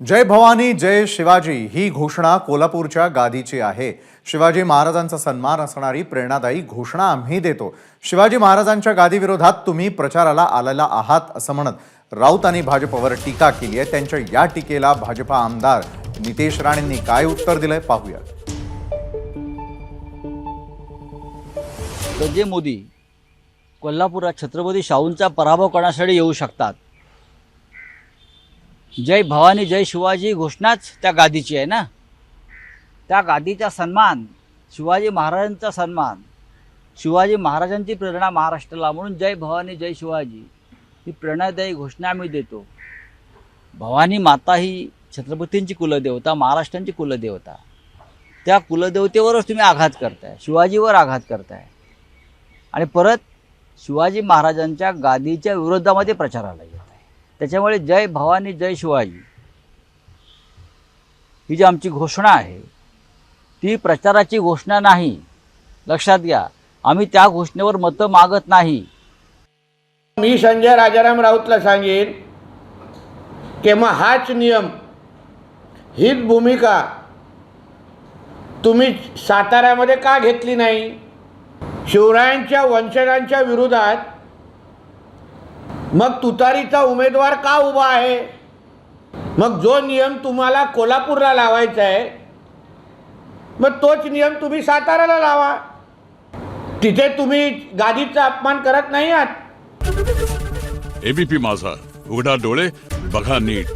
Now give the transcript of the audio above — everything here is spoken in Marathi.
जय भवानी जय शिवाजी. ही घोषणा कोल्हापूरच्या गादीची आहे. शिवाजी महाराजांचा सन्मान असणारी प्रेरणादायी घोषणा आम्ही देतो. शिवाजी महाराजांच्या गादीविरोधात तुम्ही प्रचाराला आलेला आहात असं म्हणत राऊत आणि भाजपवर टीका केली आहे. त्यांच्या या टीकेला भाजपा आमदार नितेश राणेंनी काय उत्तर दिलंय पाहूया तर मोदी कोल्हापुरात छत्रपती शाहूंचा पराभव करण्यासाठी येऊ शकतात. जय भवानी जय शिवाजी घोषणाच त्या गादीची आहे ना? त्या गादीचा सन्मान शिवाजी महाराजांचा सन्मान शिवाजी महाराजांची प्रेरणा महाराष्ट्राला म्हणून जय भवानी जय शिवाजी ही प्रेरणादायी घोषणा आम्ही देतो. भवानी माता ही छत्रपतींची कुलदेवता महाराष्ट्रांची कुलदेवता. त्या कुलदेवतेवरच तुम्ही आघात करताय शिवाजीवर आघात करताय. आणि परत शिवाजी महाराजांच्या गादीच्या विरोधामध्ये प्रचाराला त्याच्यामुळे जय भवानी जय शिवाजी. ही जी आमची घोषणा आहे ती प्रचाराची घोषणा नाही. लक्षात घ्या आम्ही त्या घोषणेवर मतं मागत नाही. मी संजय राजाराम राऊतला सांगेन की मग हाच नियम हीच भूमिका तुम्ही साताऱ्यामध्ये का घेतली नाही? शिवरायांच्या वंशजांच्या विरोधात मग तुतारीचा उमेदवार का उभा आहे? मग जो नियम तुम्हाला कोल्हापूरला लावायचा आहे मग तोच नियम तुम्ही साताऱ्याला लावा. तिथे तुम्ही गादीचा अपमान करत नाही आहात. एबीपी माझा. उघडा डोळे बघा नीट.